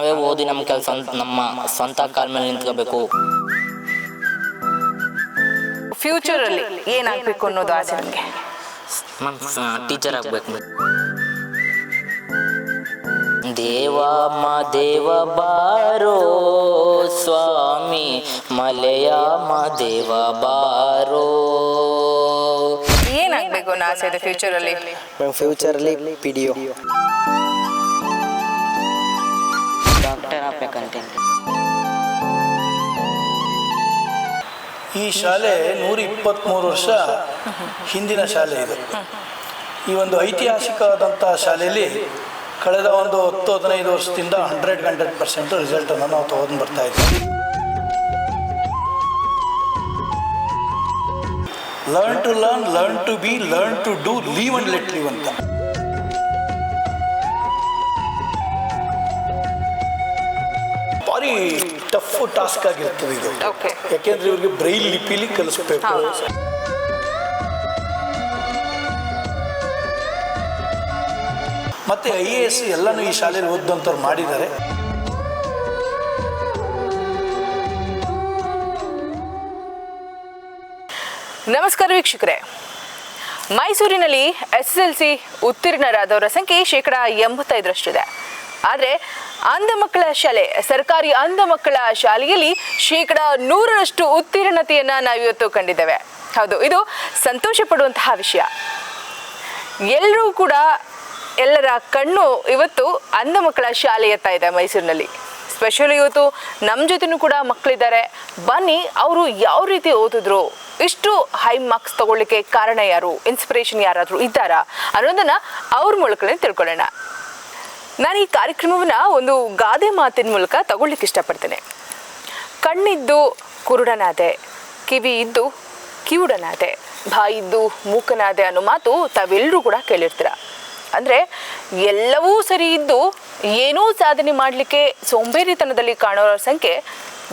ನಾವೇ ಓದಿ ನಮ್ಮ ಕೆಲಸ ನಮ್ಮ ಸ್ವಂತ ಕಾಲ ಮೇಲೆ ನಿಂತ್ಕೋಬೇಕು. ಫ್ಯೂಚರ್ ಅಲ್ಲಿ ಏನಾಗ್ಬೇಕು ಅನ್ನೋದು ಆಸೆ ನನಗೆ ಮ್ಯಾಮ್ ಟೀಚರ್ ಆಗ್ಬೇಕು. ದೇವ ಮ ದೇವ ಬಾರೋ ಸ್ವಾಮಿ ಮಲೆಯ ಮ ದೇವ ಬಾರೋ. ಏನಾಗ್ಬೇಕು ಅನ್ನೋ ಆಸೆ ಇದೆ ಫ್ಯೂಚರ್ ಅಲ್ಲಿ? ಮ್ಯಾಮ್ ಫ್ಯೂಚರಲ್ಲಿ ಪಿ ಡಿ ಈ ಶಾಲೆ ನೂರ ಇಪ್ಪತ್ತ್ಮೂರು ವರ್ಷ ಹಿಂದಿನ ಶಾಲೆ ಇದೆ. ಈ ಒಂದು ಐತಿಹಾಸಿಕವಾದಂಥ ಶಾಲೆಯಲ್ಲಿ ಕಳೆದ ಒಂದು ಹತ್ತು ಹದಿನೈದು ವರ್ಷದಿಂದ ಹಂಡ್ರೆಡ್ ಹಂಡ್ರೆಡ್ ಪರ್ಸೆಂಟ್ ರಿಸಲ್ಟನ್ನು ನಾವು ತೊಗೊಂಡು ಬರ್ತಾ ಇದ್ದೀವಿ learn to learn learn to be learn to do live and let live ಅಂತ. ಟಫ್ ಟಾಸ್ಕ್ ಆಗಿರ್ತದೆ ಇದು. ಓಕೆ ಯಾಕೆಂದ್ರೆ ಇವ್ರಿಗೆ ಬ್ರೈಲ್ ಲಿಪಿಲಿ ಕಲಿಸ್ಬೇಕು. ಮತ್ತೆ ಐ ಎ ಎಸ್ ಎಲ್ಲನೂ ಈ ಶಾಲೆಯಲ್ಲಿ ಓದಂಥವ್ರು ಮಾಡಿದ್ದಾರೆ. ನಮಸ್ಕಾರ ವೀಕ್ಷಕರೇ. ಮೈಸೂರಿನಲ್ಲಿ ಎಸ್ ಎಸ್ ಎಲ್ ಸಿ ಉತ್ತೀರ್ಣರಾದವರ ಸಂಖ್ಯೆ ಶೇಕಡ ಎಂಬತ್ತೈದರಷ್ಟಿದೆ. ಆದರೆ ಅಂಧ ಮಕ್ಕಳ ಶಾಲೆ, ಸರ್ಕಾರಿ ಅಂಧ ಮಕ್ಕಳ ಶಾಲೆಯಲ್ಲಿ ಶೇಕಡ ನೂರರಷ್ಟು ಉತ್ತೀರ್ಣತೆಯನ್ನು ನಾವಿವತ್ತು ಕಂಡಿದ್ದೇವೆ. ಹೌದು, ಇದು ಸಂತೋಷ ಪಡುವಂತಹ ವಿಷಯ. ಎಲ್ಲರೂ ಕೂಡ ಎಲ್ಲರ ಕಣ್ಣು ಇವತ್ತು ಅಂಧ ಮಕ್ಕಳ ಶಾಲೆಯತ್ತ ಇದೆ ಮೈಸೂರಿನಲ್ಲಿ. ಸ್ಪೆಷಲಿ ಇವತ್ತು ನಮ್ಮ ಜೊತೆನೂ ಕೂಡ ಮಕ್ಕಳಿದ್ದಾರೆ ಬನ್ನಿ, ಅವರು ಯಾವ ರೀತಿ ಓದಿದ್ರು? ಇಷ್ಟು ಹೈ ಮಾರ್ಕ್ಸ್ ತಗೊಳ್ಳಿಕ್ಕೆ ಕಾರಣ ಯಾರು? ಇನ್ಸ್ಪಿರೇಷನ್ ಯಾರಾದರೂ ಇದ್ದಾರಾ? ಅನ್ನೋದನ್ನ ಅವ್ರ ಮೂಲಕನೇ ತಿಳ್ಕೊಳ್ಳೋಣ. ನಾನು ಈ ಕಾರ್ಯಕ್ರಮವನ್ನು ಒಂದು ಗಾದೆ ಮಾತಿನ ಮೂಲಕ ತಗೊಳ್ಳಿಕ್ಕೆ ಇಷ್ಟಪಡ್ತೇನೆ. ಕಣ್ಣಿದ್ದು ಕುರುಡನಾದೆ ಕಿವಿ ಇದ್ದು ಕಿವುಡನಾದೆ, ಬಾಯಿದ್ದು ಮೂಕನಾದೆ ಅನ್ನೋ ಮಾತು ತಾವೆಲ್ಲರೂ ಕೂಡ ಕೇಳಿರ್ತೀರ. ಅಂದರೆ ಎಲ್ಲವೂ ಸರಿ ಇದ್ದು ಏನೂ ಸಾಧನೆ ಮಾಡಲಿಕ್ಕೆ ಸೋಂಬೇರಿತನದಲ್ಲಿ ಕಾಣೋರ ಸಂಖ್ಯೆ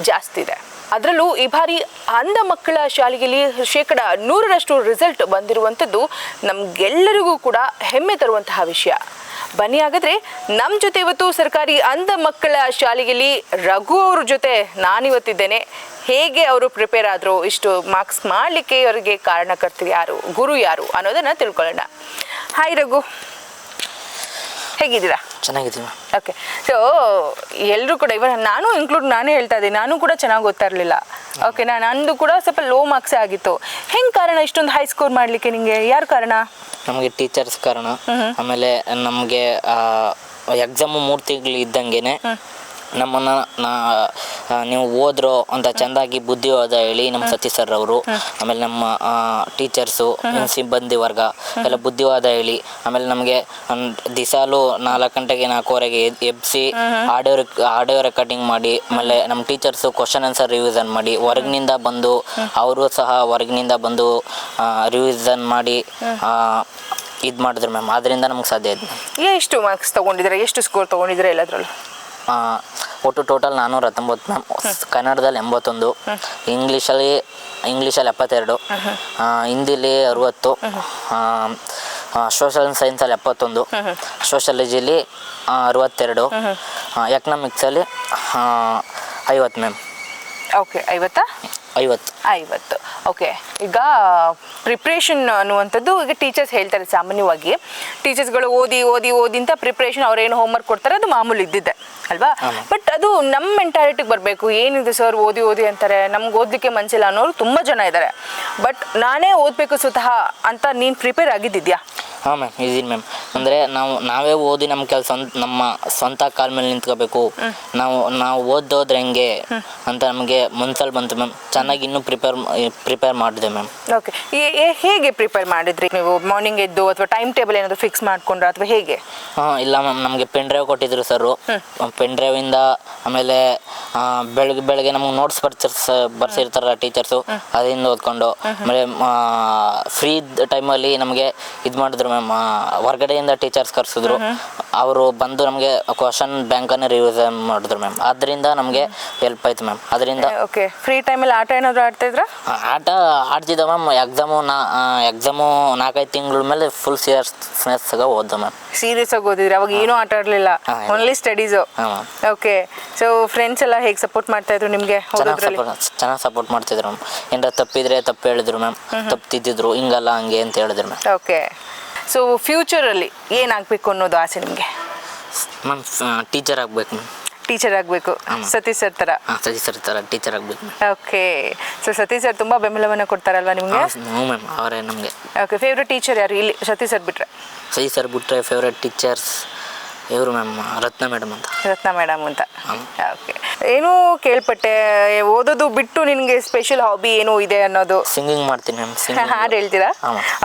ಜಾಸ್ತಿ ಇದೆ. ಅದರಲ್ಲೂ ಈ ಬಾರಿ ಅಂಧ ಮಕ್ಕಳ ಶಾಲೆಯಲ್ಲಿ ಶೇಕಡ ನೂರರಷ್ಟು ರಿಸಲ್ಟ್ ಬಂದಿರುವಂಥದ್ದು ನಮಗೆಲ್ಲರಿಗೂ ಕೂಡ ಹೆಮ್ಮೆ ತರುವಂತಹ ವಿಷಯ. ಬನ್ನಿ ಹಾಗಾದ್ರೆ ನಮ್ಮ ಜೊತೆ ಇವತ್ತು ಸರ್ಕಾರಿ ಅಂಧ ಮಕ್ಕಳ ಶಾಲೆಯಲ್ಲಿ ರಘು ಅವ್ರ ಜೊತೆ ನಾನಿವತ್ತಿದ್ದೇನೆ. ಹೇಗೆ ಅವರು ಪ್ರಿಪೇರ್ ಆದರು, ಇಷ್ಟು ಮಾರ್ಕ್ಸ್ ಮಾಡಲಿಕ್ಕೆ ಅವರಿಗೆ ಕಾರಣಕರ್ತರು ಯಾರು, ಗುರು ಯಾರು ಅನ್ನೋದನ್ನ ತಿಳ್ಕೊಳ್ಳೋಣ. ಹಾಯ್ ರಘು. ಹೇಗಿದ್ದೀರಾ? ಚೆನ್ನಾಗಿದ್ದೀವಿ ಓಕೆ ಸೊ ಎಲ್ಲರೂ ಕೂಡ ಇವಾಗ ನಾನು ಇನ್ಕ್ಲೂಡ್ ನಾನೇ ಹೇಳ್ತಾ ಇದ್ದೀನಿ. ನಾನು ಕೂಡ ಚೆನ್ನಾಗಿ ಓದ್ತಾ ಇರಲಿಲ್ಲ. ಓಕೆ ನಾನು ನಂದು ಕೂಡ ಸ್ವಲ್ಪ ಲೋ ಮಾರ್ಕ್ಸ್ ಆಗಿತ್ತು. ಹೆಂಗೆ ಕಾರಣ? ಇಷ್ಟೊಂದು ಹೈ ಸ್ಕೋರ್ ಮಾಡಲಿಕ್ಕೆ ನಿಮಗೆ ಯಾರು ಕಾರಣ? ನಮಗೆ ಟೀಚರ್ಸ್ ಕಾರಣ. ಆಮೇಲೆ ನಮಗೆ ಎಕ್ಸಾಮು ಮೂರು ತಿಂಗಳು ಇದ್ದಂಗೆನೆ ನಮ್ಮನ್ನ ನಾ ನೀವು ಓದ್ರೋ ಅಂತ ಚೆಂದಾಗಿ ಬುದ್ಧಿವಾದ ಹೇಳಿ ನಮ್ಮ ಸತೀಶ್ ಸರ್ ಅವರು ಆಮೇಲೆ ನಮ್ಮ ಟೀಚರ್ಸು ಸಿಬ್ಬಂದಿ ವರ್ಗ ಎಲ್ಲ ಬುದ್ಧಿವಾದ ಹೇಳಿ ಆಮೇಲೆ ನಮಗೆ ದಿಸಾಲು ನಾಲ್ಕು ಗಂಟೆಗೆ ನಾಲ್ಕೂವರೆಗೆ ಎಬ್ಸಿ ಆಡಿಯೋ ಆಡಿಯೋ ರೆಕಾರ್ಡಿಂಗ್ ಮಾಡಿ ಆಮೇಲೆ ನಮ್ಮ ಟೀಚರ್ಸು ಕ್ವಶನ್ ಆನ್ಸರ್ ರಿವಿಸನ್ ಮಾಡಿ ಹೊರಗಿನಿಂದ ಬಂದು ಅವರು ಸಹ ಹೊರಗಿನಿಂದ ಬಂದು ರಿವಿಸನ್ ಮಾಡಿ ಇದು ಮಾಡಿದ್ರು ಮ್ಯಾಮ್ ಅದರಿಂದ ನಮ್ಗೆ ಸಾಧ್ಯ ಇದೆ ಎಷ್ಟು ಮಾರ್ಕ್ಸ್ ತೊಗೊಂಡಿದ್ದೀರಾ? ಎಷ್ಟು ಸ್ಕೋರ್ ತೊಗೊಂಡಿದ್ದೀರಾ ಎಲ್ಲದರಲ್ಲೂ? ಒಟ್ಟು ಟೋಟಲ್ ನಾನ್ನೂರ ಹತ್ತೊಂಬತ್ತು ಮ್ಯಾಮ್. ಕನ್ನಡದಲ್ಲಿ ಎಂಬತ್ತೊಂದು ಇಂಗ್ಲೀಷಲ್ಲಿ ಇಂಗ್ಲೀಷಲ್ಲಿ ಎಪ್ಪತ್ತೆರಡು ಹಿಂದಿಲಿ ಅರುವತ್ತು ಸೋಷಲ್ ಸೈನ್ಸಲ್ಲಿ ಎಪ್ಪತ್ತೊಂದು ಸೋಷಿಯಾಲಜಿಲಿ ಅರುವತ್ತೆರಡು ಎಕನಾಮಿಕ್ಸಲ್ಲಿ ಐವತ್ತು ಮ್ಯಾಮ್. ಓಕೆ ಐವತ್ತಾ? ಐವತ್ತು. ಐವತ್ತು. ಓಕೆ ಈಗ ಪ್ರಿಪ್ರೇಷನ್ ಅನ್ನುವಂಥದ್ದು ಈಗ ಟೀಚರ್ಸ್ ಹೇಳ್ತಾರೆ ಸಾಮಾನ್ಯವಾಗಿ. ಟೀಚರ್ಸ್ಗಳು ಓದಿ ಓದಿ ಓದಿ ಅಂತ ಪ್ರಿಪ್ರೇಷನ್ ಅವ್ರೇನು ಹೋಮ್ವರ್ಕ್ ಕೊಡ್ತಾರೆ ಅದು ಮಾಮೂಲಿ ಇದ್ದಿದ್ದೆ. ಅಲ್ವಾ? ಬಟ್ ಅದು ನಮ್ಮ ಮೆಂಟಾಲಿಟಿಗೆ ಬರಬೇಕು. ಏನಿದೆ ಸರ್ ಓದಿ ಓದಿ ಅಂತಾರೆ? ನಮ್ಗೆ ಓದಲಿಕ್ಕೆ ಮನಸ್ಸಿಲ್ಲ ಅನ್ನೋರು ತುಂಬ ಜನ ಇದ್ದಾರೆ. ಬಟ್ ನಾನೇ ಓದಬೇಕು ಸ್ವತಃ ಅಂತ ನೀನು ಪ್ರಿಪೇರ್ ಆಗಿದ್ದಿದ್ಯಾ ಹಾಂ ಮ್ಯಾಮ್ ಇದೀನಿ ಮ್ಯಾಮ್ ಅಂದರೆ ನಾವು ನಾವೇ ಓದಿ ನಮ್ಮ ಕೆಲಸ ನಮ್ಮ ಸ್ವಂತ ಕಾಲ ಮೇಲೆ ನಿಂತ್ಕೋಬೇಕು. ನಾವು ನಾವು ಓದೋದ್ರೆ ಹೆಂಗೆ ಅಂತ ನಮಗೆ ಮನ್ಸಲ್ಲಿ ಬಂತು ಮ್ಯಾಮ್ ಚೆನ್ನಾಗಿ ಇನ್ನೂ ಪ್ರಿಪೇರ್ ಪ್ರಿಪೇರ್ ಮಾಡಿದೆ ಮ್ಯಾಮ್ ಓಕೆ ಹೇಗೆ ಪ್ರಿಪೇರ್ ಮಾಡಿದ್ರಿ ನೀವು? ಮಾರ್ನಿಂಗ್ ಎದ್ದು ಅಥವಾ ಟೈಮ್ ಟೇಬಲ್ ಏನಾದರೂ ಫಿಕ್ಸ್ ಮಾಡ್ಕೊಂಡ್ರಾ ಅಥವಾ ಹೇಗೆ? ಹಾಂ ಇಲ್ಲ ಮ್ಯಾಮ್ ನಮಗೆ ಪೆನ್ ಡ್ರೈವ್ ಕೊಟ್ಟಿದ್ರು ಸರು ಪೆನ್ ಡ್ರೈವಿಂದ ಆಮೇಲೆ ಬೆಳಗ್ಗೆ ಬೆಳಗ್ಗೆ ನಮ್ಗೆ ನೋಟ್ಸ್ ಬರ್ಸಿರ್ಸ್ ಬರ್ಸಿರ್ತಾರ ಟೀಚರ್ಸು ಅದರಿಂದ ಓದ್ಕೊಂಡು. ಆಮೇಲೆ ಫ್ರೀ ಟೈಮಲ್ಲಿ ನಮಗೆ ಇದು ಮಾಡಿದ್ರು ಮ್ಯಾಮ್ ಮ್ಯಾಮ್ ಹೊರಗಡೆಯಿಂದ ಟೀಚರ್ಸ್ ಕರೆಸಿದ್ರು. ಅವರು ಬಂದು ನಮಗೆ ಕ್ವಶನ್ ಬ್ಯಾಂಕನ್ನು ರಿವ್ಯೂಸ್ ಮಾಡಿದ್ರು ಮ್ಯಾಮ್ ಅದರಿಂದ ನಮಗೆ ಹೆಲ್ಪ್ ಆಯ್ತು ಮ್ಯಾಮ್ ಅದರಿಂದ ಓಕೆ ಫ್ರೀ ಟೈಮಲ್ಲಿ ಆಟ ಏನಾದರೂ ಆಡ್ತಾ ಇದ್ರಾ? ಆಟ ಆಡ್ತಿದ್ದ ಮ್ಯಾಮ್ ಎಕ್ಸಾಮು ನಾ ಎಕ್ಸಾಮು ನಾಲ್ಕೈದು ತಿಂಗಳ ಮೇಲೆ ಫುಲ್ ಸೀರಿಯಸ್ನೆಸ್ಗೆ ಓದ್ದೆ ಮ್ಯಾಮ್ ಸೀರಿಯಸ್ ಆಗಿ ಓದಿದ್ರಿ? ಅವಾಗ ಏನೂ ಆಟ ಆಡಲಿಲ್ಲ. Only studies okay so friends ಎಲ್ಲ ಹೇಗೆ ಸಪೋರ್ಟ್ ಮಾಡ್ತಾ ಇದ್ರು ನಿಮಗೆ ಚೆನ್ನಾಗಿ ಓದೋದ್ರಲ್ಲಿ? ಚೆನ್ನಾಗಿ ಸಪೋರ್ಟ್ ಮಾಡ್ತಿದ್ರು ಮ್ಯಾಮ್ ಏನಾರ ತಪ್ಪಿದ್ರೆ ತಪ್ಪು ಹೇಳಿದ್ರು ಮ್ಯಾಮ್ ತಪ್ಪು ತಿದ್ದಿದ್ರು ಹಿಂಗಲ್ಲ ಹಂಗೆ ಅಂತ ಹೇಳಿದ್ರು ಮ್ಯಾಮ್ ಓಕೆ ಸೊ ಫ್ಯೂಚರಲ್ಲಿ ಏನಾಗಬೇಕು ಅನ್ನೋದು ಆಸೆ ನಿಮಗೆ? ಮ್ಯಾಮ್ ಟೀಚರ್ ಆಗಬೇಕು ಮ್ಯಾಮ್. ಟೀಚರ್ ಆಗಬೇಕು. ಸತೀಶ್ ಸರ್ ಥರ ಹಾಂ ಸರಿ ಸರ್ ಥರ ಟೀಚರ್ ಆಗಬೇಕು ಓಕೆ ಸೊ ಸತೀಶ್ ಸರ್ ತುಂಬ ಬೆಂಬಲವನ್ನು ಕೊಡ್ತಾರಲ್ವಾ ನಿಮಗೆ? ಹ್ಞೂ ಮ್ಯಾಮ್ ಅವರೇ ನಮಗೆ. ಓಕೆ ಫೇವ್ರೆಟ್ ಟೀಚರ್ ಯಾರು? ಇಲ್ಲಿ ಸತೀಶ್ ಸರ್ ಬಿಟ್ರೆ. ಸರಿ ಸರ್ ಬಿಟ್ಟರೆ ಫೇವ್ರೆಟ್ ಟೀಚರ್ಸ್ ಇವರು ಮ್ಯಾಮ್ ರತ್ನ ಮೇಡಮ್ ಅಂತ. ರತ್ನ ಮೇಡಮ್ ಅಂತ. ಓಕೆ. ಏನು ಕೇಳ್ಪಟ್ಟೆ ಓದೋದು ಬಿಟ್ಟು ನಿನಗೆ ಸ್ಪೆಷಲ್ ಹಾಬಿ ಏನು ಇದೆ ಅನ್ನೋದು? ಸಿಂಗಿಂಗ್ ಮಾಡ್ತೀನಿ ಮ್ಯಾಮ್ ಸಿಂಗಿಂಗ್ ಹಾಡು ಹೇಳ್ತೀರಾ.